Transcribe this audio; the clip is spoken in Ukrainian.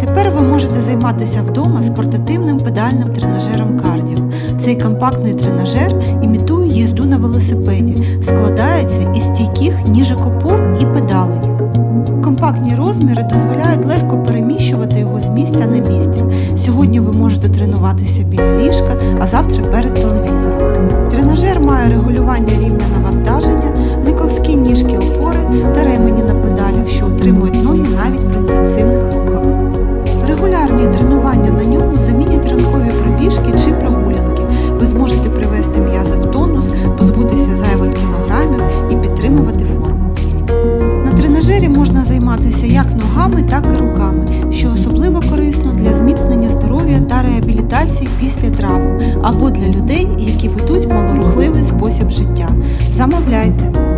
Тепер ви можете займатися вдома з портативним педальним тренажером кардіо. Цей компактний тренажер імітує їзду на велосипеді, складається із стійких ніжок опор і педалей. Компактні розміри дозволяють легко переміщувати його з місця на місце. Сьогодні ви можете тренуватися біля ліжка, а завтра перед телевізором. Регулярні тренування на ньому замінять ранкові пробіжки чи прогулянки. Ви зможете привести м'язи в тонус, позбутися зайвих кілограмів і підтримувати форму. На тренажері можна займатися як ногами, так і руками, що особливо корисно для зміцнення здоров'я та реабілітації після травм або для людей, які ведуть малорухливий спосіб життя. Замовляйте!